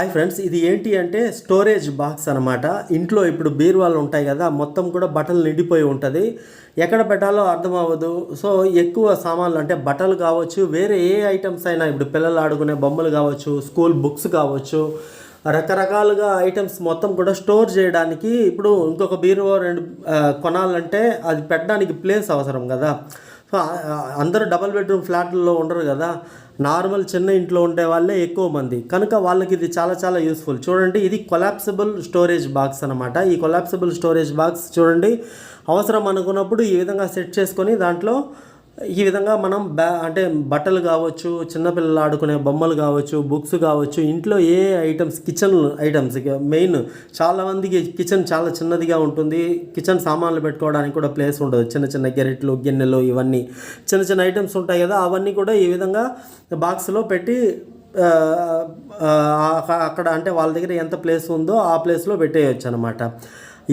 Hi friends ఇది ఏంటి అంటే స్టోరేజ్ బాక్స్ అనమాట ఇంట్లో ఇప్పుడు బీరువాలు ఉంటాయి కదా మొత్తం కూడా బట్టలు నిండిపోయి ఉంటుంది. ఎక్కడ పెట్టాలో అర్థం అవ్వదు. సో ఎక్కువ సామాన్లు అంటే బట్టలు కావచ్చు వేరే ఏ ఐటమ్స్ అయినా ఇప్పుడు పిల్లలు ఆడుకునే బొమ్మలు కావచ్చు స్కూల్ బుక్స్ కావచ్చు రకరకాలుగా ఐటమ్స్ మొత్తం కూడా స్టోర్ చేయడానికి ఇప్పుడు ఇంకొక బీరువా రెండు కొనాలంటే అది పెట్టడానికి ప్లేస్ అవసరం కదా. అందరూ డబల్ బెడ్రూమ్ ఫ్లాట్లలో ఉండరు కదా. నార్మల్ చిన్న ఇంట్లో ఉండే వాళ్ళే ఎక్కువ మంది. కనుక వాళ్ళకి ఇది చాలా చాలా యూస్ఫుల్. చూడండి ఇది కొలాప్సిబుల్ స్టోరేజ్ బాక్స్ అనమాట ఈ కొలాప్సిబుల్ స్టోరేజ్ బాక్స్ చూడండి అవసరం అనుకున్నప్పుడు ఈ విధంగా సెట్ చేసుకొని దాంట్లో ఈ విధంగా మనం బ్యా అంటే బట్టలు కావచ్చు చిన్నపిల్లలు ఆడుకునే బొమ్మలు కావచ్చు బుక్స్ కావచ్చు ఇంట్లో ఏ ఐటమ్స్ కిచెన్ ఐటమ్స్ మెయిన్ చాలా మందికి కిచెన్ చాలా చిన్నదిగా ఉంటుంది. కిచెన్ సామాన్లు పెట్టుకోవడానికి కూడా ప్లేస్ ఉండదు. చిన్న చిన్న గెరెట్లు గిన్నెలు ఇవన్నీ చిన్న చిన్న ఐటమ్స్ ఉంటాయి కదా అవన్నీ కూడా ఈ విధంగా బాక్స్లో పెట్టి అక్కడ అంటే వాళ్ళ దగ్గర ఎంత ప్లేస్ ఉందో ఆ ప్లేస్లో పెట్టేయచ్చు అనమాట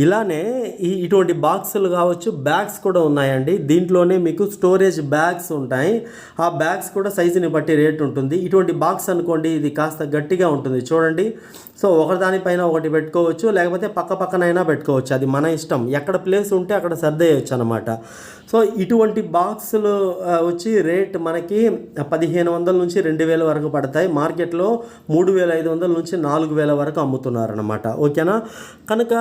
ఇలానే ఈ ఇటువంటి బాక్సులు కావచ్చు బ్యాగ్స్ కూడా ఉన్నాయండి. దీంట్లోనే మీకు స్టోరేజ్ బ్యాగ్స్ ఉంటాయి. ఆ బ్యాగ్స్ కూడా సైజుని బట్టి రేట్ ఉంటుంది. ఇటువంటి బాక్స్ అనుకోండి ఇది కాస్త గట్టిగా ఉంటుంది. చూడండి. సో ఒకదానిపైన ఒకటి పెట్టుకోవచ్చు లేకపోతే పక్క పక్కనైనా పెట్టుకోవచ్చు. అది మన ఇష్టం. ఎక్కడ ప్లేస్ ఉంటే అక్కడ సర్దేయచ్చు అనమాట సో ఇటువంటి బాక్సులు వచ్చి రేట్ మనకి పదిహేను వందల నుంచి రెండు వేల వరకు పడతాయి. మార్కెట్లో మూడు వేల ఐదు వందల నుంచి నాలుగు వేల వరకు అమ్ముతున్నారు అనమాట ఓకేనా? కనుక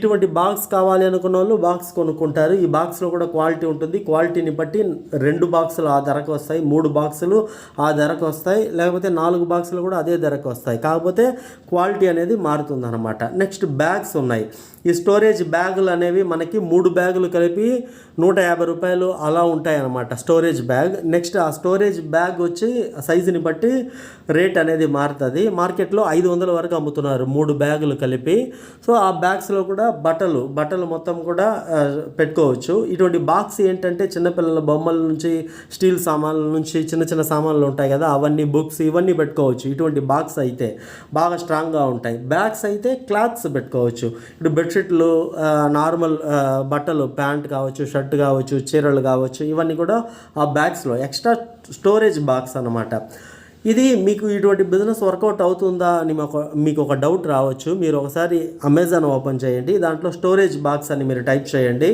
ఇటువంటి బాక్స్ కావాలి అనుకున్న వాళ్ళు బాక్స్ కొనుక్కుంటారు. ఈ బాక్స్లో కూడా క్వాలిటీ ఉంటుంది. క్వాలిటీని బట్టి రెండు బాక్సులు ఆ ధరకు వస్తాయి. మూడు బాక్సులు ఆ ధరకు వస్తాయి. లేకపోతే నాలుగు బాక్సులు కూడా అదే ధరకు వస్తాయి. కాకపోతే క్వాలిటీ అనేది మారుతుంది అనమాట నెక్స్ట్ బ్యాగ్స్ ఉన్నాయి. ఈ స్టోరేజ్ బ్యాగులు అనేవి మనకి మూడు బ్యాగులు కలిపి నూట యాభై రూపాయలు అలా ఉంటాయి అన్నమాట స్టోరేజ్ బ్యాగ్. నెక్స్ట్ ఆ స్టోరేజ్ బ్యాగ్ వచ్చి సైజుని బట్టి రేట్ అనేది మారుతుంది. మార్కెట్లో ఐదు వందల వరకు అమ్ముతున్నారు మూడు బ్యాగులు కలిపి. సో ఆ బ్యాగ్స్లో కూడా బట్టలు బట్టలు మొత్తం కూడా పెట్టుకోవచ్చు. ఇటువంటి బాక్స్ ఏంటంటే చిన్నపిల్లల బొమ్మల నుంచి స్టీల్ సామాన్ల నుంచి చిన్న చిన్న సామాన్లు ఉంటాయి కదా అవన్నీ బుక్స్ ఇవన్నీ పెట్టుకోవచ్చు. ఇటువంటి బాక్స్ అయితే బాగా స్ట్రాంగ్గా ఉంటాయి. బ్యాగ్స్ అయితే క్లాత్స్ పెట్టుకోవచ్చు. ఇప్పుడు బెడ్షీట్లు నార్మల్ బట్టలు ప్యాంట్ కావచ్చు షర్ట్ కావచ్చు చీరలు కావచ్చు ఇవన్నీ కూడా ఆ బ్యాగ్స్లో. ఎక్స్ట్రా స్టోరేజ్ బాక్స్ అనమాట ఇది మీకు ఇటువంటి బిజినెస్ వర్కౌట్ అవుతుందా అని మాకు మీకు ఒక డౌట్ రావచ్చు. మీరు ఒకసారి అమెజాన్ ఓపెన్ చేయండి. దాంట్లో స్టోరేజ్ బాక్స్ అని మీరు టైప్ చేయండి.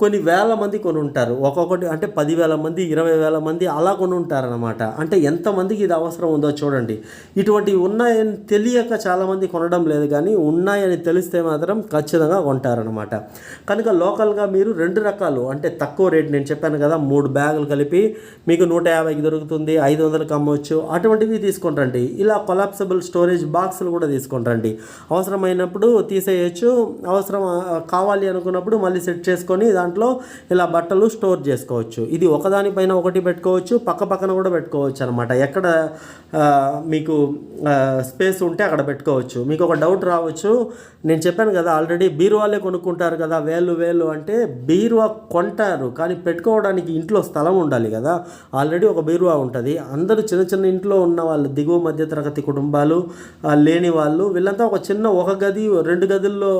కొన్ని వేల మంది కొని ఉంటారు ఒక్కొక్కటి అంటే పదివేల మంది ఇరవై వేల మంది అలా కొని ఉంటారనమాట అంటే ఎంతమందికి ఇది అవసరం ఉందో చూడండి. ఇటువంటివి ఉన్నాయని తెలియక చాలామంది కొనడం లేదు కానీ ఉన్నాయని తెలిస్తే మాత్రం ఖచ్చితంగా కొంటారనమాట కనుక లోకల్గా మీరు రెండు రకాలు అంటే తక్కువ రేట్ నేను చెప్పాను కదా మూడు బ్యాగులు కలిపి మీకు నూట యాభైకి దొరుకుతుంది ఐదు వందలకు అమ్మవచ్చు అటువంటివి తీసుకొని రండి. ఇలా కొలాప్సబుల్ స్టోరేజ్ బాక్సులు కూడా తీసుకొని రండి. అవసరమైనప్పుడు తీసేయచ్చు అవసరం కావాలి అనుకున్నప్పుడు మళ్ళీ సెట్ చేసుకొని దాంట్లో దాంట్లో ఇలా బట్టలు స్టోర్ చేసుకోవచ్చు. ఇది ఒకదానిపైన ఒకటి పెట్టుకోవచ్చు పక్క పక్కన కూడా పెట్టుకోవచ్చు అనమాట ఎక్కడ మీకు స్పేస్ ఉంటే అక్కడ పెట్టుకోవచ్చు. మీకు ఒక డౌట్ రావచ్చు. నేను చెప్పాను కదా ఆల్రెడీ బీరువాలే కొనుక్కుంటారు కదా వేలు వేలు అంటే బీరువా కొంటారు. కానీ పెట్టుకోవడానికి ఇంట్లో స్థలం ఉండాలి కదా. ఆల్రెడీ ఒక బీరువా ఉంటుంది. అందరూ చిన్న చిన్న ఇంట్లో ఉన్న వాళ్ళు దిగువ మధ్య తరగతి కుటుంబాలు లేని వాళ్ళు వీళ్ళంతా ఒక చిన్న ఒక గది రెండు గదుల్లో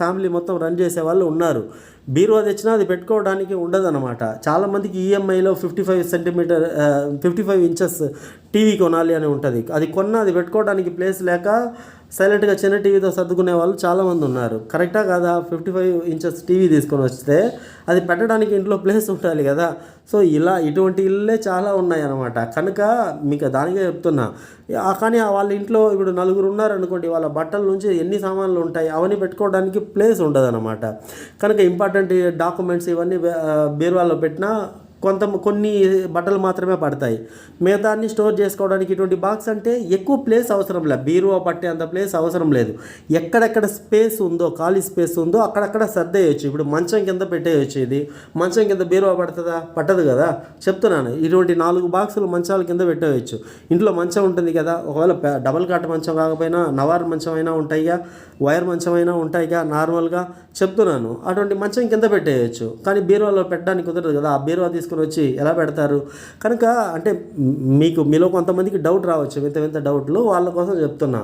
ఫ్యామిలీ మొత్తం రన్ చేసే వాళ్ళు ఉన్నారు. బీరువా తెచ్చినా అది పెట్టుకోవడానికి ఉండదన్నమాట. చాలామందికి ఈఎంఐలో fifty five centimeter fifty five inches TV కొనాలి అని ఉంటుంది. అది కొన్న అది పెట్టుకోవడానికి ప్లేస్ లేక సైలెంట్గా చిన్న టీవీతో సర్దుకునే వాళ్ళు చాలామంది ఉన్నారు. కరెక్టా కాదా? ఫిఫ్టీ ఫైవ్ ఇంచెస్ టీవీ తీసుకొని వస్తే అది పెట్టడానికి ఇంట్లో ప్లేస్ ఉండాలి కదా. సో ఇలా ఇటువంటి ఇళ్ళే చాలా ఉన్నాయి అన్నమాట కనుక మీకు దానికే చెప్తున్నా. కానీ వాళ్ళ ఇంట్లో ఇప్పుడు నలుగురు ఉన్నారనుకోండి వాళ్ళ బట్టల నుంచి ఎన్ని సామాన్లు ఉంటాయి అవన్నీ పెట్టుకోవడానికి ప్లేస్ ఉండదన్నమాట. కనుక ఇంపార్టెంట్ డాక్యుమెంట్స్ ఇవన్నీ బీరువాలో పెట్టినా కొంత కొన్ని బట్టలు మాత్రమే పడతాయి. మిగతాన్ని స్టోర్ చేసుకోవడానికి ఇటువంటి బాక్స్ అంటే ఎక్కువ ప్లేస్ అవసరం లేదు. బీరువా పట్టే అంత ప్లేస్ అవసరం లేదు. ఎక్కడెక్కడ స్పేస్ ఉందో ఖాళీ స్పేస్ ఉందో అక్కడక్కడ సర్దేయచ్చు. ఇప్పుడు మంచం కింద పెట్టేయచ్చు ఇది. మంచం కింద బీరువా పడుతుందా? పట్టదు కదా. చెప్తున్నాను. ఇటువంటి నాలుగు బాక్సులు మంచాల కింద పెట్టేయచ్చు. ఇంట్లో మంచం ఉంటుంది కదా. ఒకవేళ డబల్ కాట్ మంచం కాకపోయినా నవార్ మంచం అయినా ఉంటాయిగా వైర్ మంచం అయినా ఉంటాయిగా నార్మల్గా చెప్తున్నాను. అటువంటి మంచం కింద పెట్టేయచ్చు. కానీ బీరువాలో పెట్టడానికి కుదరదు కదా. ఆ బీరువా తీసుకొని తీసుకుని వచ్చి ఎలా పెడతారు? కనుక అంటే మీకు మీలో కొంతమందికి డౌట్ రావచ్చు. వింత వింత డౌట్లు వాళ్ళ కోసం చెప్తున్నా.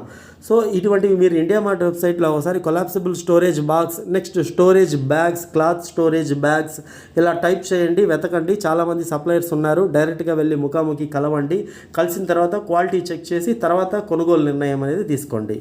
సో ఇటువంటివి మీరు ఇండియా మార్ట్ వెబ్సైట్లో ఒకసారి collapsible storage box next storage bags cloth storage bags ఇలా టైప్ చేయండి వెతకండి. చాలామంది సప్లయర్స్ ఉన్నారు. డైరెక్ట్గా వెళ్ళి ముఖాముఖి కలవండి. కలిసిన తర్వాత క్వాలిటీ చెక్ చేసి తర్వాత కొనుగోలు నిర్ణయం అనేది తీసుకోండి.